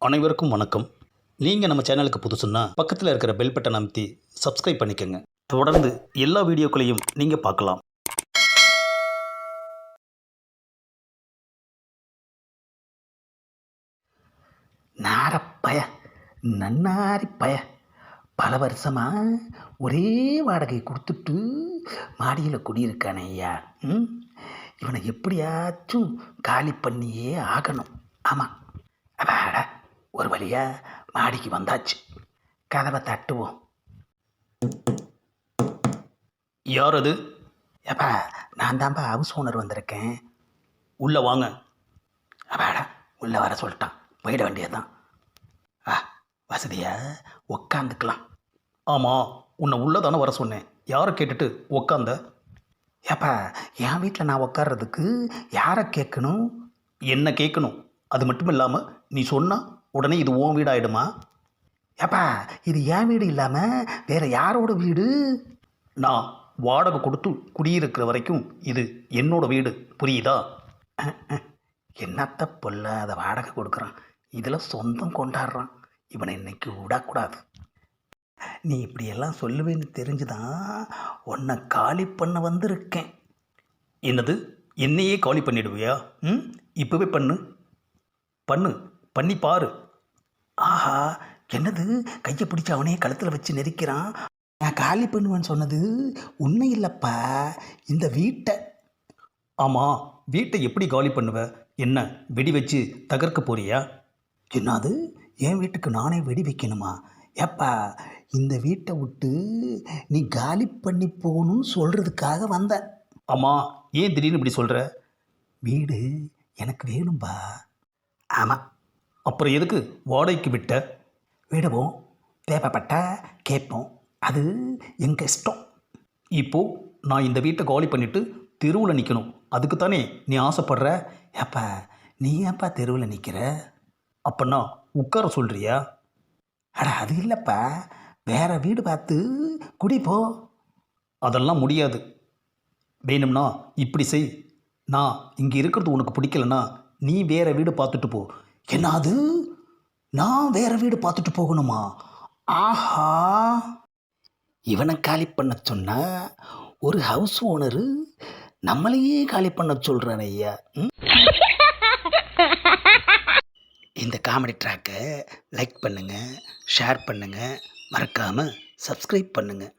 அனைவருக்கும் வணக்கம். நீங்கள் நம்ம சேனலுக்கு புதுசுன்னா பக்கத்தில் இருக்கிற பெல் பட்டன் அமைத்தி சப்ஸ்கிரைப் பண்ணிக்கோங்க. தொடர்ந்து எல்லா வீடியோக்களையும் நீங்கள் பார்க்கலாம். நாரப்பய நன்னாரி பய பல வருஷமா ஒரே வாடகை கொடுத்துட்டு மாடியில் குடியிருக்கானே ஐயா. ம்? இவனை எப்படியாச்சும் காலி பண்ணியே ஆகணும். ஆமாம் அடாடா. ஒரு வழியா மாடிக்கு வந்தாச்சு. கதவை தட்டுவோம். யார் அது? ஏப்பா நான் தான்ப்பா ஹவுஸ் ஓனர் வந்திருக்கேன். உள்ளே வாங்க. அப்பாடா உள்ளே வர சொல்லிட்டான். போயிட வேண்டியதுதான். ஆ வசதியா? உக்காந்துக்கலாம். ஆமாம் உன்னை உள்ளே தானே வர சொன்னேன். யாரை கேட்டுட்டு உக்காந்த? ஏப்பா என் வீட்டில் நான் உட்கார்றதுக்கு யாரை கேட்கணும்? என்ன கேட்கணும்? அது மட்டும் இல்லாமல் நீ சொன்னா உடனே இது ஓன் வீடாயிடுமா ஏப்பா இது என் வீடு இல்லாமல் வேறு யாரோட வீடு? நான் வாடகை கொடுத்து குடியிருக்கிற வரைக்கும் இது என்னோட வீடு. புரியுதா? என்னத்த பொல்லாத வாடகை கொடுக்குறான். இதில் சொந்தம் கொண்டாடுறான். இவனை இன்னைக்கு விடக்கூடாது. நீ இப்படியெல்லாம் சொல்லுவேன்னு தெரிஞ்சுதான் உன்னை காலி பண்ண வந்திருக்கேன். என்னது? என்னையே காலி பண்ணிடுவியா? ம்? இப்போவே பண்ணு. பண்ணு. பண்ணி ஆஹா என்னது? கையை பிடிச்சி அவனே கழுத்தில் வச்சு நெரிக்கிறான். நான் காலி பண்ணுவேன்னு சொன்னது உண்மை இல்லைப்பா. இந்த வீட்டை. ஆமாம் வீட்டை எப்படி காலி பண்ணுவ? என்ன வெடி வச்சு தகர்க்க போறியா? என்னது? என் வீட்டுக்கு நானே வெடி வைக்கணுமா? ஏப்பா இந்த வீட்டை விட்டு நீ காலி பண்ணி போகணும்னு சொல்கிறதுக்காக வந்தேன் ஆமாம் ஏன் திடீர்னு இப்படி சொல்கிற வீடு எனக்கு வேணும்பா. ஆமாம் அப்புறம் எதுக்கு வாடகைக்கு விட்ட? விடுவோம். தேவைப்பட்டா கேட்போம். அது எங்கள் இஷ்டம்? இப்போது நான் இந்த வீட்டை காலி பண்ணிவிட்டு தெருவில் நிற்கணும் அதுக்கு தானே நீ ஆசைப்படுற? ஏப்பா நீ ஏன்ப்பா தெருவில் நிற்கிற அப்பன்னா உட்கார சொல்கிறியா அட அது இல்லைப்பா. வேற வீடு பார்த்து குடிப்போ அதெல்லாம் முடியாது. வேணும்னா இப்படி செய். நான் இங்கே இருக்கிறது உனக்கு பிடிக்கலன்னா நீ வேறு வீடு பார்த்துட்டு போ. என்னது? நான் வேற வீடு பார்த்துட்டு போகணுமா? ஆஹா. இவனை காலி பண்ண சொன்ன ஒரு ஹவுஸ் ஓனரு நம்மளையே காலி பண்ண சொல்கிறான் ஐயா. ம்? இந்த காமெடி ட்ராக்கை லைக் பண்ணுங்கள் ஷேர் பண்ணுங்கள் மறக்காமல் சப்ஸ்கிரைப் பண்ணுங்கள்